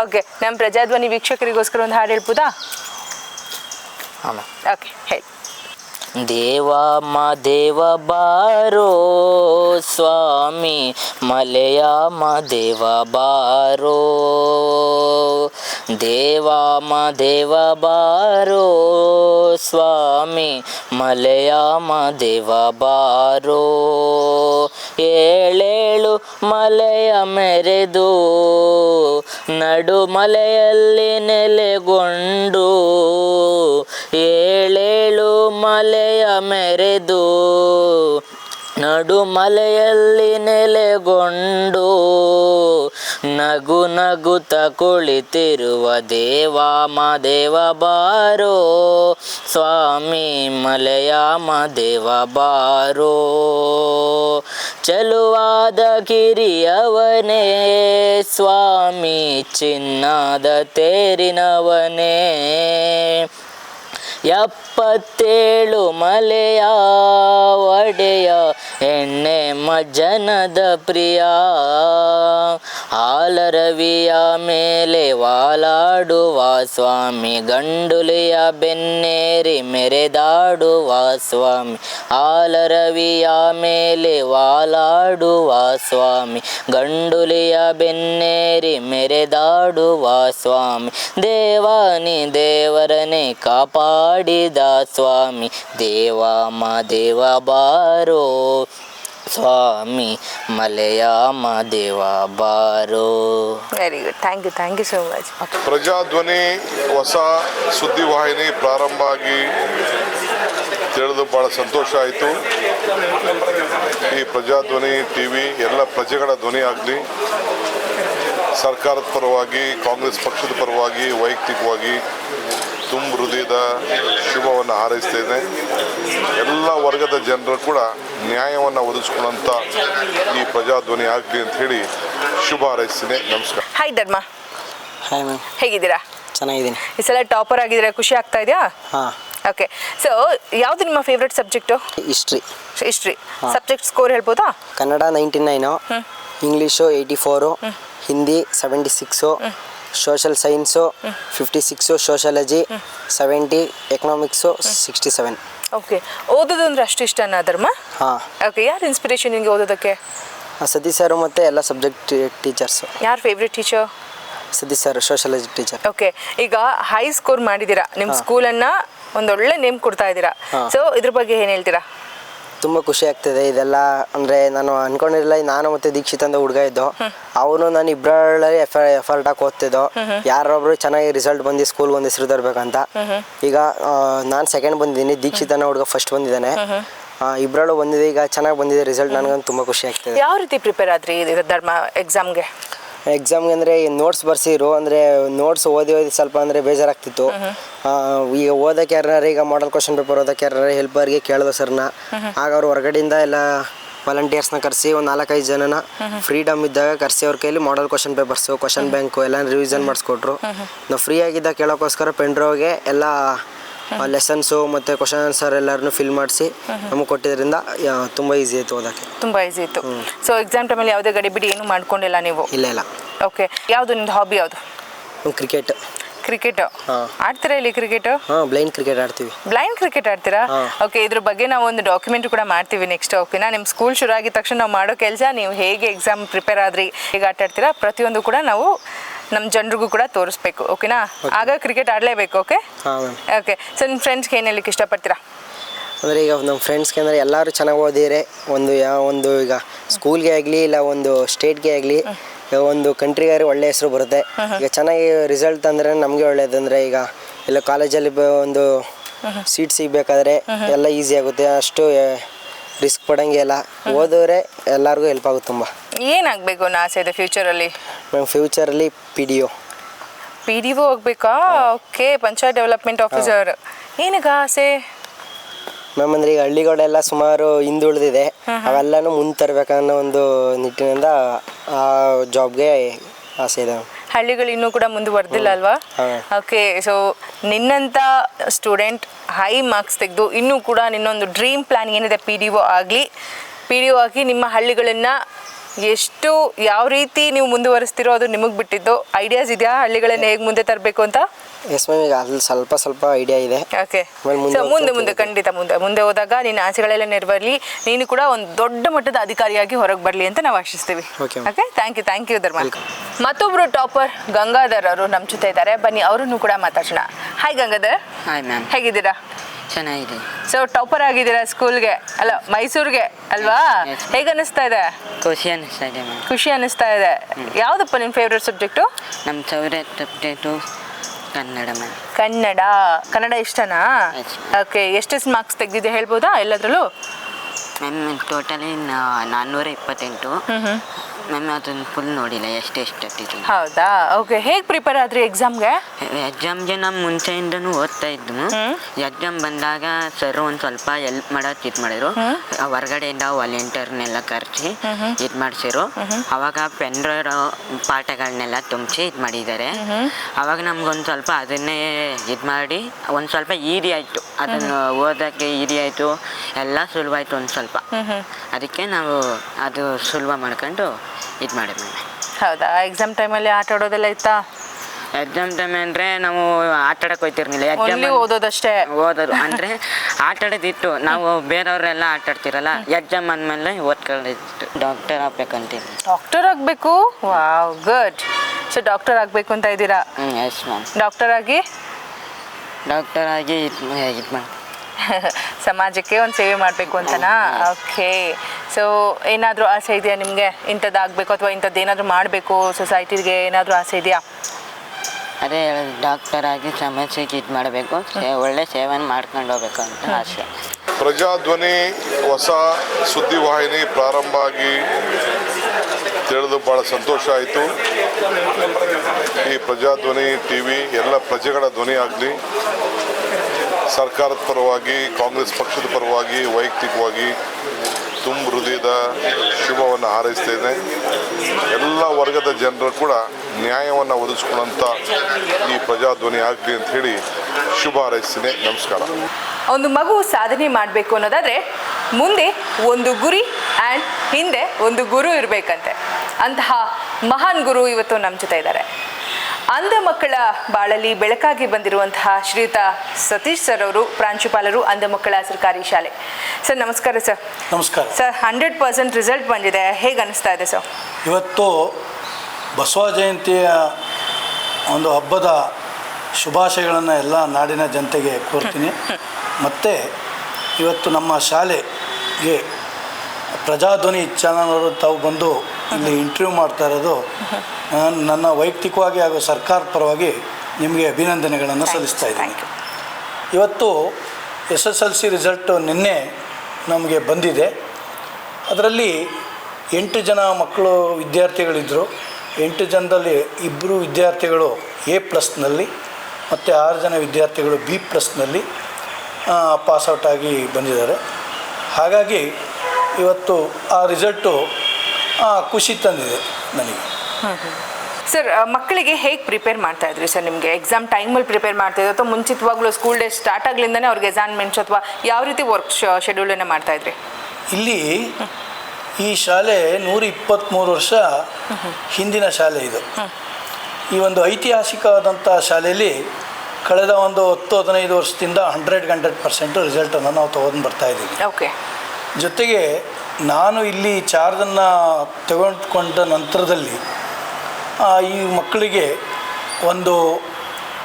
ಓಕೆ ನಮ್ಮ ಪ್ರಜಾಧ್ವನಿ ವೀಕ್ಷಕರಿಗೋಸ್ಕರ ಒಂದು ಹಾಡು ಹೇಳ್ಬೋದಾ? ಹಾಂ ಓಕೆ ಹೇಳಿ. ದೇವಾಮ ದೇವ ಬಾರೋ ಸ್ವಾಮಿ ಮಲಯಾಮ ದೇವ ಬಾರೋ. ದೇವಾಮ ದೇವ ಬಾರೋ. ಸ್ವಾಮಿ, ಮಲೆಯಾಮ ದೇವ ಬಾರೋ. ಏಳೇಳು ಮಲೆಯ ಮೆರೆದು, ನಡು ಮಲೆಯಲ್ಲಿ ನೆಲೆಗೊಂಡು. ಏಳೇಳು ಮಲೆಯ ಮೆರೆದು, ನಡು ಮಲೆಯಲ್ಲಿ ನೆಲೆಗೊಂಡು. ನಗು ನಗುತ ಕುಳಿತಿರುವ ದೇವಾ ದೇವ ಬಾರೋ. ಸ್ವಾಮಿ ಮಲೆಯ ದೇವ ಬಾರೋ. ಚಲುವಾದ ಕಿರಿಯವನೇ, ಸ್ವಾಮಿ ಚಿನ್ನದ ತೇರಿನವನೇ. ಎಪ್ಪತ್ತೇಳು ಮಲೆಯ ಒಡೆಯ ಎಣ್ಣೆ ಮಜನದ ಪ್ರಿಯ. ಹಾಲರವಿಯ ಮೇಲೆ ವಾಲಾಡುವ ಸ್ವಾಮಿ, ಗಂಡುಲಿಯ ಬೆನ್ನೇರಿ ಮೆರೆದಾಡುವ ಸ್ವಾಮಿ, ಹಾಲರವಿಯ ಮೇಲೆ ವಾಲಾಡುವ ಸ್ವಾಮಿ, ಗಂಡುಲಿಯ ಬೆನ್ನೇರಿ ಮೆರೆದಾಡುವ ಸ್ವಾಮಿ, ದೇವಾನಿ ದೇವರನೇ ಕಾಪಾಡಿದ ಸ್ವಾಮಿ ದೇವಾಮ ದೇವ ಬಾರೋ ಸ್ವಾಮಿ ಮಲೆಯಾಮ ದೇವ ಬಾರೋ. Very good thank you thank you so much Prajadhwani ಹೊಸ ಸುದ್ದಿವಾಹಿನಿ ಪ್ರಾರಂಭ ಆಗಿ ತಿಳಿದು ಭಾಳ ಸಂತೋಷ ಆಯಿತು. ಈ ಪ್ರಜಾಧ್ವನಿ ಟಿ ವಿ ಎಲ್ಲ ಪ್ರಜೆಗಳ ಧ್ವನಿ ಆಗಲಿ ಸರ್ಕಾರದ ಪರವಾಗಿ ಕಾಂಗ್ರೆಸ್ ಪಕ್ಷದ ಪರವಾಗಿ ವೈಯಕ್ತಿಕವಾಗಿ ತುಂಬ ಹೃದಯದ ಶುಭವನ್ನು ಹಾರೈಸ್ತೇನೆ ಎಲ್ಲ ವರ್ಗದ ಜನರು ಕೂಡ ನ್ಯಾಯವನ್ನು ಒದಗಿಸ್ಕೊಳ್ಳೋಂಥ ಈ ಪ್ರಜಾಧ್ವನಿ ಆಗಲಿ ಅಂತ ಹೇಳಿ ಶುಭ ಹಾರೈಸ್ತೀನಿ. ನಮಸ್ಕಾರ. ಹಾಯ್ ಧರ್ಮ ಹಾಯ್ ಮ್ಯಾಮ್ ಹೇಗಿದ್ದೀರಾ? ಚೆನ್ನಾಗಿದ್ದೀನಿ. ಈ ಸಲ ಟಾಪರ್ ಆಗಿದ್ರೆ ಖುಷಿ ಆಗ್ತಾ ಇದೆಯಾ? ಹಾಂ. ಓಕೆ ಸೊ ಯಾವುದು ನಿಮ್ಮ favourite subject history history subject score ಹೇಳ್ಬೋದಾ? Kannada ninety nine English eighty four Hindi seventy six social science fifty six sociology seventy economics sixty seven okay ಓದೋದು ಅಂದ್ರೆ ಅಷ್ಟು ಇಷ್ಟನಾ ಧರ್ಮ? ಹಾಂ. ಓಕೆ ಯಾರು ಇನ್ಸ್ಪಿರೇಷನ್ ನಿಮಗೆ ಓದೋದಕ್ಕೆ? ಸತೀಶ್ ಸರ್ ಮತ್ತು ಎಲ್ಲ ಸಬ್ಜೆಕ್ಟ್ ಟೀಚರ್ಸು ಯಾರು favourite teacher Satish sir sociology teacher okay ಈಗ ಹೈ ಸ್ಕೋರ್ ಮಾಡಿದ್ದೀರಾ? ನಿಮ್ಮ ಸ್ಕೂಲನ್ನು ಒಂದೊಳ್ಳೆ ನೇಮ್ ಕೊಡ್ತಾ ಇದ್ದೀರಾ. ಸೊ ಇದ್ರ ಬಗ್ಗೆ ಏನು ಹೇಳ್ತೀರಾ? ತುಂಬ ಖುಷಿ ಆಗ್ತಿದೆ ಇದೆಲ್ಲ ಅಂದರೆ ನಾನು ಅನ್ಕೊಂಡಿರಲಿಲ್ಲ ನಾನು ಮತ್ತೆ ದೀಕ್ಷಿತ್ ಅಂತ ಹುಡುಗ ಇದ್ದು. ಅವನು ನಾನು ಇಬ್ಬರಲ್ಲಿ ಎಫರ್ ಎಫರ್ಟ್ ಹಾಕಿ ಓದ್ತಿದ್ದೋ. ಯಾರೊಬ್ರು ಚೆನ್ನಾಗಿ ರಿಸಲ್ಟ್ ಬಂದು ಸ್ಕೂಲ್ ಒಂದು ಹೆಸರು ತರಬೇಕಂತ. ಈಗ ನಾನು ಸೆಕೆಂಡ್ ಬಂದಿದ್ದೀನಿ ದೀಕ್ಷಿತ್ ಅನ್ನೋ ಹುಡುಗ ಫಸ್ಟ್ ಬಂದಿದ್ದಾನೆ. ಇಬ್ಬರಲ್ಲೂ ಬಂದಿದೆ ಈಗ ಚೆನ್ನಾಗಿ ಬಂದಿದೆ ರಿಸಲ್ಟ್ ನನಗಂತೂ ತುಂಬ ಖುಷಿ ಆಗ್ತಿದೆ. ಯಾವ ರೀತಿ ಪ್ರಿಪೇರ್ ಆದ್ರಿ ಧರ್ಮ ಎಕ್ಸಾಮ್ಗೆ ಎಕ್ಸಾಮ್ಗೆ ಅಂದರೆ ನೋಟ್ಸ್ ಬರ್ಸಿರು ಅಂದರೆ ನೋಟ್ಸ್ ಓದಿ ಓದಿ ಸ್ವಲ್ಪ ಅಂದರೆ ಬೇಜಾರಾಗ್ತಿತ್ತು. ಈಗ ಓದಕ್ಕೆ ಯಾರನ್ನಾರ ಈಗ ಮಾಡಲ್ ಕ್ವಶನ್ ಪೇಪರ್ ಓದಕ್ಕೆ ಯಾರನ್ನಾರ ಹೆಲ್ಪರ್ಗೆ ಕೇಳೋದು ಸರ್ನ ಆಗ ಅವ್ರು ಹೊರಗಡೆಯಿಂದ ಎಲ್ಲ ವಾಲಂಟಿಯರ್ಸ್ನ ಕರೆಸಿ ಒಂದು ನಾಲ್ಕೈದು ಜನನ ಫ್ರೀಡಮ್ ಇದ್ದಾಗ ಕರೆಸಿ ಅವ್ರ ಕೈಲಿ model question papers question bank ಎಲ್ಲ ರಿವಿಷನ್ ಮಾಡಿಸ್ಕೊಟ್ರು. ನಾವು ಫ್ರೀ ಆಗಿದ್ದ ಕೇಳೋಕ್ಕೋಸ್ಕರ ಪೆಂಡ್ರೋಗೆ ಎಲ್ಲ ಲೆಸನ್ಸು ಮತ್ತು ಕ್ವಶನ್ ಆನ್ಸರ್ ಎಲ್ಲರನ್ನು ಫಿಲ್ ಮಾಡಿಸಿ ನಮಗೆ ಕೊಟ್ಟಿದ್ದರಿಂದ ತುಂಬ ಈಸಿ ಆಯಿತು ಓದೋಕ್ಕೆ. ತುಂಬ ಈಸಿ ಇತ್ತು ಸೊ ಎಕ್ಸಾಮ್ ಟೈಮಲ್ಲಿ ಯಾವುದೇ ಗಡಿಬಿಡಿ ಏನು ಮಾಡ್ಕೊಂಡಿಲ್ಲ ನೀವು? ಇಲ್ಲ ಇಲ್ಲ. ಓಕೆ ಯಾವುದು ನಿಮ್ದು ಹಾಬಿ ಯಾವುದು? Cricket cricket. ಆಡ್ತೀರಾ ಇಲ್ಲಿ ಕ್ರಿಕೆಟ್? ಬ್ಲೈಂಡ್ ಕ್ರಿಕೆಟ್ ಆಡ್ತೀವಿ. ಬ್ಲೈಂಡ್ ಕ್ರಿಕೆಟ್ ಆಡ್ತೀರಾ? ಓಕೆ ಇದ್ರ ಬಗ್ಗೆ ನಾವು ಒಂದು ಡಾಕ್ಯುಮೆಂಟ್ ಕೂಡ ಮಾಡ್ತೀವಿ ನೆಕ್ಸ್ಟ್ ಓಕೆನಾ ನಿಮ್ಮ ಸ್ಕೂಲ್ ಶುರು ಆಗಿದ ತಕ್ಷಣ ನಾವು ಮಾಡೋ ಕೆಲಸ ನೀವು ಹೇಗೆ ಎಕ್ಸಾಮ್ ಪ್ರಿಪೇರ್ ಆದ್ರಿ ಹೇಗೆ ಆಟ ಆಡ್ತೀರಾ ಪ್ರತಿಯೊಂದು ಕೂಡ ನಾವು ನಮ್ಮ ಜನರಿಗೂ ಕೂಡ ತೋರಿಸ್ಬೇಕು ಓಕೆನಾ ಆಗ ಕ್ರಿಕೆಟ್ ಆಡಲೇಬೇಕು ಓಕೆ ಓಕೆ ಸೊ ನಿಮ್ಮ ಫ್ರೆಂಡ್ಸ್ಗೆ ಏನು ಹೇಳಲಿಕ್ಕೆ ಇಷ್ಟಪಡ್ತೀರಾ? ಅಂದರೆ ಈಗ ನಮ್ಮ ಫ್ರೆಂಡ್ಸ್ಗೆ ಅಂದರೆ ಎಲ್ಲರೂ ಚೆನ್ನಾಗಿ ಓದಿದ್ರೆ ಒಂದು ಯಾವ ಒಂದು ಈಗ ಸ್ಕೂಲ್ಗೆ ಆಗಲಿ ಇಲ್ಲ ಒಂದು ಸ್ಟೇಟ್ಗೆ ಆಗಲಿ ಒಂದು ಕಂಟ್ರಿಗಾರಿ ಒಳ್ಳೆ ಹೆಸರು ಬರುತ್ತೆ. ಈಗ ಚೆನ್ನಾಗಿ ರಿಸಲ್ಟ್ ಅಂದ್ರೆ ನಮಗೆ ಒಳ್ಳೇದು ಅಂದರೆ ಈಗ ಎಲ್ಲ ಕಾಲೇಜಲ್ಲಿ ಒಂದು ಸೀಟ್ ಸಿಗಬೇಕಾದ್ರೆ ಎಲ್ಲ ಈಸಿ ಆಗುತ್ತೆ. ಅಷ್ಟು ರಿಸ್ಕ್ ಪಡಂಗೆ ಇಲ್ಲ. ಓದಿದ್ರೆ ಎಲ್ಲರಿಗೂ ಹೆಲ್ಪ್ ಆಗುತ್ತೆ ತುಂಬ. ಏನಾಗಬೇಕು ನಾ ಆಸೆ ಇದೆ ಫ್ಯೂಚರಲ್ಲಿ ma'am ಫ್ಯೂಚರಲ್ಲಿ P D O P D O ಹೋಗ್ಬೇಕಾ? ಓಕೆ ಪಂಚಾಯತ್ ಡೆವಲಪ್ಮೆಂಟ್ ಆಫೀಸರ್ ಏನಕ್ಕೆ ಆಸೆ? ಮ್ಯಾಮ್ ಅಂದ್ರೆ ಈಗ ಹಳ್ಳಿಗಳೆಲ್ಲ ಸುಮಾರು ಹಿಂದುಳಿದಿದೆ. ಅವೆಲ್ಲನೂ ಮುಂದೆ ತರಬೇಕನ್ನೋ ಒಂದು ನಿಟ್ಟಿನಿಂದ ಆ ಜಾಬ್ಗೆ ಆಸೆ ಇದೆ. ಮ್ಯಾಮ್ ಹಳ್ಳಿಗಳು ಇನ್ನೂ ಕೂಡ ಮುಂದುವರೆದಿಲ್ಲ ಅಲ್ವಾ? ಓಕೆ ಸೊ ನಿನ್ನಂಥ ಸ್ಟೂಡೆಂಟ್ ಹೈ ಮಾರ್ಕ್ಸ್ ತೆಗೆದು ಇನ್ನೂ ಕೂಡ ನಿನ್ನೊಂದು ಡ್ರೀಮ್ ಪ್ಲ್ಯಾನ್ ಏನಿದೆ ಪಿ ಡಿ ಒ ಆಗಲಿ? ಪಿ ಡಿ ಒ ಆಗಿ ನಿಮ್ಮ ಹಳ್ಳಿಗಳನ್ನು ಎಷ್ಟು ಯಾವ ರೀತಿ ನೀವು ಮುಂದುವರಿಸ್ತಿರೋ ಅದು ನಿಮಗೆ ಬಿಟ್ಟಿದ್ದು? ಐಡಿಯಾಸ್ ಇದೆಯಾ? ಹಳ್ಳಿಗಳನ್ನ ಹೇಗೆ ಮುಂದೆ ತರಬೇಕು ಅಂತ? ಎಸ್ ಮ್ಯಾಮ್ ಈಗ ಅಲ್ಲಿ ಸ್ವಲ್ಪ ಸ್ವಲ್ಪ ಐಡಿಯಾ ಇದೆ. ಓಕೆ ಆಮೇಲೆ ಮುಂದೆ ಸೊ ಮುಂದೆ ಮುಂದೆ ಖಂಡಿತ ಮುಂದೆ. ಮುಂದೆ ಹೋದಾಗ ನಿನ್ನ ಆಸೆಗಳೆಲ್ಲ ನೆರವೇರಲಿ. ನೀನು ಕೂಡ ಒಂದು ದೊಡ್ಡ ಮಟ್ಟದ ಅಧಿಕಾರಿಯಾಗಿ ಹೊರಗೆ ಬರಲಿ ಅಂತ ನಾವು ಆಶಿಸ್ತೀವಿ. Okay, ma'am. Okay thank you thank you Dharma ಮತ್ತೊಬ್ರು ಟಾಪರ್ ಗಂಗಾಧರ್ ಅವರು ನಮ್ಮ ಜೊತೆ ಇದ್ದಾರೆ. ಬನ್ನಿ ಅವರನ್ನು ಕೂಡ ಮಾತಾಡೋಣ ಹಾಯ್ ಗಂಗಾಧರ್. ಹಾಯ್ ಮ್ಯಾಮ್ ಹೇಗಿದ್ದೀರಾ? ಚೆನ್ನಾಗಿದೆ. ಸೊ ಟಾಪರ್ ಆಗಿದ್ದೀರಾ ಸ್ಕೂಲ್ಗೆ ಅಲ್ಲ ಮೈಸೂರಿಗೆ ಅಲ್ವಾ. ಹೇಗೆ ಅನಿಸ್ತಾ ಇದೆ? ಖುಷಿ ಅನಿಸ್ತಾ ಇದೆ ಮ್ಯಾಮ್ ಖುಷಿ ಅನಿಸ್ತಾ ಇದೆ. ಯಾವುದಪ್ಪ ನಿಮ್ಮ ಫೇವ್ರೆಟ್ ಸಬ್ಜೆಕ್ಟು ನಮ್ಮ favourite subject Kannada ma'am Kannada. Kannada ಇಷ್ಟನಾ. ಓಕೆ ಎಷ್ಟೆಷ್ಟು ಮಾರ್ಕ್ಸ್ ತೆಗೆದಿದೆ ಹೇಳ್ಬೋದಾ ಎಲ್ಲದರಲ್ಲೂ? ಮ್ಯಾಮ್ ಟೋಟಲಿ ನಾನ್ನೂರ ಇಪ್ಪತ್ತೆಂಟು. ಮ್ಯಾಮ್ ಅದನ್ನು ಫುಲ್ ನೋಡಿಲ್ಲ ಎಷ್ಟು ಎಷ್ಟು ಹೌದಾ? ಓಕೆ ಹೇಗೆ ಪ್ರಿಪೇರ್ ಆದ್ರಿ ಎಕ್ಸಾಮ್ಗೆ ಎಕ್ಸಾಮ್ಗೆ ನಮ್ಮ ಮುಂಚೆಯಿಂದನೂ ಓದ್ತಾ ಇದ್ನು ಎಕ್ಸಾಮ್ ಬಂದಾಗ ಸರ್ ಒಂದು ಸ್ವಲ್ಪ ಎಲ್ಪ್ ಮಾಡೋದು ಇದು ಮಾಡಿದ್ರು. ಹೊರ್ಗಡೆಯಿಂದ ವಾಲಂಟಿಯರ್ನೆಲ್ಲ ಕರೆಸಿ ಇದು ಮಾಡಿಸಿರು ಅವಾಗ ಪೆನ್ ಪಾಠಗಳನ್ನೆಲ್ಲ ತುಂಬಿಸಿ ಇದು ಮಾಡಿದ್ದಾರೆ. ಅವಾಗ ನಮ್ಗೊಂದು ಸ್ವಲ್ಪ ಅದನ್ನೇ ಇದು ಮಾಡಿ ಒಂದು ಸ್ವಲ್ಪ ಈರಿ ಆಯಿತು. ಅದನ್ನು ಓದೋಕ್ಕೆ ಈರಿ ಆಯಿತು. ಎಲ್ಲ ಸುಲಭ ಆಯಿತು ಒಂದು ಸ್ವಲ್ಪ. ಅದಕ್ಕೆ ನಾವು ಅದು ಸುಲಭ ಮಾಡ್ಕೊಂಡು ಇದು ಮಾಡಿದ್ವಿ ಹೌದಾ? ಎಕ್ಸಾಮ್ ಟೈಮಲ್ಲಿ ಆಟ ಆಡೋದೆಲ್ಲ ಇತ್ತಾ ಎಕ್ಸಾಮ್ ಟೈಮ್ ಅಂದರೆ ನಾವು ಆಟ ಆಡಕ್ಕೆ ಹೋಗ್ತಿರ್ಲಿಲ್ಲ ಓನ್ಲಿ ಎಕ್ಸಾಮ್ ಓದೋದಷ್ಟೇ. ಓದೋದು. ಅಂದರೆ ಆಟ ಆಡೋದಿತ್ತು. ನಾವು ಬೇರೆಯವರೆಲ್ಲ ಆಟ ಆಡ್ತಿರಲ್ಲ ಎಕ್ಸಾಮ್ ಅಂದಮೇಲೆ ಓದ್ಕೊಳ್ಳೋದಿತ್ತು. ಡಾಕ್ಟರ್ ಆಗ್ಬೇಕಂತೀನಿ ಡಾಕ್ಟರ್ ಆಗಬೇಕು? ವಾವ್ ಗುಡ್ ಸೊ ಡಾಕ್ಟರ್ ಆಗಬೇಕು ಅಂತ ಇದ್ದೀರಾ? ಹ್ಞೂ ಎಸ್ ಮ್ಯಾಮ್ ಡಾಕ್ಟರ್ ಆಗಿ? ಡಾಕ್ಟರ್ ಆಗಿ ಇದು ಇದು ಮಾಡಿ ಸಮಾಜಕ್ಕೆ ಒಂದು ಸೇವೆ ಮಾಡಬೇಕು ಅಂತನಾ? ಓಕೆ ಸೊ ಏನಾದರೂ ಆಸೆ ಇದೆಯಾ ನಿಮಗೆ? ಇಂಥದ್ದು ಆಗಬೇಕು ಅಥವಾ ಇಂಥದ್ದು ಏನಾದರೂ ಮಾಡಬೇಕು ಸೊಸೈಟಿಗೆ ಏನಾದರೂ ಆಸೆ ಇದೆಯಾ? ಅದೇ ಹೇಳೋದು ಡಾಕ್ಟರ್ ಆಗಿ ಸಮಸ್ಯೆಗೆ ಇದು ಮಾಡಬೇಕು ಒಳ್ಳೆ ಸೇವೆನ ಮಾಡ್ಕೊಂಡು ಹೋಗ್ಬೇಕು ಅಂತ ಆಸೆ. ಪ್ರಜಾಧ್ವನಿ ಹೊಸ ಸುದ್ದಿವಾಹಿನಿ ಪ್ರಾರಂಭ ಆಗಿ ತಿಳಿದು ಭಾಳ ಸಂತೋಷ ಆಯಿತು. ಈ ಪ್ರಜಾಧ್ವನಿ ಟಿ ವಿ ಎಲ್ಲ ಪ್ರಜೆಗಳ ಧ್ವನಿ ಆಗಲಿ ಸರ್ಕಾರದ ಪರವಾಗಿ ಕಾಂಗ್ರೆಸ್ ಪಕ್ಷದ ಪರವಾಗಿ ವೈಯಕ್ತಿಕವಾಗಿ ತುಂಬ ಹೃದಯದ ಶುಭವನ್ನು ಹಾರೈಸ್ತೇನೆ. ಎಲ್ಲ ವರ್ಗದ ಜನರು ಕೂಡ ನ್ಯಾಯವನ್ನು ಒದಗಿಸ್ಕೊಳ್ಳೋಂಥ ಈ ಪ್ರಜಾಧ್ವನಿ ಆಗಲಿ ಅಂತ ಹೇಳಿ ಶುಭ ಹಾರೈಸ್ತೀನಿ. ನಮಸ್ಕಾರ. ಒಂದು ಮಗು ಸಾಧನೆ ಮಾಡಬೇಕು ಅನ್ನೋದಾದರೆ ಮುಂದೆ ಒಂದು ಗುರಿ ಆ್ಯಂಡ್ ಹಿಂದೆ ಒಂದು ಗುರು ಇರಬೇಕಂತೆ. ಅಂತಹ ಮಹಾನ್ ಗುರು ಇವತ್ತು ನಮ್ಮ ಜೊತೆ ಇದ್ದಾರೆ. ಅಂಧ ಮಕ್ಕಳ ಬಾಳಲ್ಲಿ ಬೆಳಕಾಗಿ ಬಂದಿರುವಂತಹ ಶ್ರೀಯುತ ಸತೀಶ್ ಸರ್ ಅವರು ಪ್ರಾಂಶುಪಾಲರು ಅಂಧ ಮಕ್ಕಳ ಸರ್ಕಾರಿ ಶಾಲೆ. ಸರ್ ನಮಸ್ಕಾರ ಸರ್. ನಮಸ್ಕಾರ. ಸರ್ ಹಂಡ್ರೆಡ್ ಪರ್ಸೆಂಟ್ ರಿಸಲ್ಟ್ ಬಂದಿದೆ. ಹೇಗೆ ಅನಿಸ್ತಾ ಇದೆ ಸರ್? ಇವತ್ತು ಬಸವ ಜಯಂತಿಯ ಒಂದು ಹಬ್ಬದ ಶುಭಾಶಯಗಳನ್ನು ಎಲ್ಲ ನಾಡಿನ ಜನತೆಗೆ ಕೋರ್ತೀನಿ. ಮತ್ತು ಇವತ್ತು ನಮ್ಮ ಶಾಲೆಗೆ ಪ್ರಜಾಧ್ವನಿ ಚಾನಲ್ನವರು ತಾವು ಬಂದು ಇಲ್ಲಿ ಇಂಟರ್ವ್ಯೂ ಮಾಡ್ತಾ ಇರೋದು. ನನ್ನ ವೈಯಕ್ತಿಕವಾಗಿ ಹಾಗೂ ಸರ್ಕಾರ ಪರವಾಗಿ ನಿಮಗೆ ಅಭಿನಂದನೆಗಳನ್ನು ಸಲ್ಲಿಸ್ತಾ ಇದ್ದೀನಿ. ಇವತ್ತು S S L C result ನಿನ್ನೆ ನಮಗೆ ಬಂದಿದೆ. ಅದರಲ್ಲಿ ಎಂಟು ಜನ ಮಕ್ಕಳು ವಿದ್ಯಾರ್ಥಿಗಳಿದ್ದರು ಎಂಟು ಜನದಲ್ಲಿ ಇಬ್ಬರು ವಿದ್ಯಾರ್ಥಿಗಳು ಎ ಪ್ಲಸ್ನಲ್ಲಿ ಮತ್ತು ಆರು ಜನ ವಿದ್ಯಾರ್ಥಿಗಳು ಬಿ ಪ್ಲಸ್ನಲ್ಲಿ ಪಾಸ್ಔಟ್ ಆಗಿ ಬಂದಿದ್ದಾರೆ. ಹಾಗಾಗಿ ಇವತ್ತು ಆ ರಿಸಲ್ಟು ಖುಷಿ ತಂದಿದೆ ನನಗೆ. ಸರ್ ಮಕ್ಕಳಿಗೆ ಹೇಗೆ ಪ್ರಿಪೇರ್ ಮಾಡ್ತಾ ಇದ್ರಿ ಸರ್ ನಿಮಗೆ? ಎಕ್ಸಾಮ್ ಟೈಮಲ್ಲಿ ಪ್ರಿಪೇರ್ ಮಾಡ್ತಾ ಇದ್ರು ಅಥವಾ ಮುಂಚಿತವಾಗ್ಲೂ ಸ್ಕೂಲ್ ಡೇ ಸ್ಟಾರ್ಟ್ ಆಗ್ಲಿಂದನೇ ಅವ್ರಿಗೆ ಅಸೈನ್ಮೆಂಟ್ಸ್ ಅಥವಾ ಯಾವ ರೀತಿ ವರ್ಕ್ ಶೆಡ್ಯೂಲನ್ನು ಮಾಡ್ತಾ ಇದ್ರಿ? ಇಲ್ಲಿ ಈ ಶಾಲೆ ನೂರ ಇಪ್ಪತ್ತ್ಮೂರು ವರ್ಷ ಹಿಂದಿನ ಶಾಲೆ ಇದು. ಈ ಒಂದು ಐತಿಹಾಸಿಕವಾದಂಥ ಶಾಲೆಯಲ್ಲಿ ಕಳೆದ ಒಂದು ಹತ್ತು ಹದಿನೈದು ವರ್ಷದಿಂದ ಹಂಡ್ರೆಡ್ ಹಂಡ್ರೆಡ್ ಪರ್ಸೆಂಟು ರಿಸಲ್ಟನ್ನು ನಾವು ತೊಗೊಂಡು ಬರ್ತಾ ಇದ್ದೀವಿ. ಓಕೆ ಜೊತೆಗೆ ನಾನು ಇಲ್ಲಿ ಚಾರ್ಜನ್ನು ತೆಗೆದುಕೊಂಡ ನಂತರದಲ್ಲಿ ಈ ಮಕ್ಕಳಿಗೆ ಒಂದು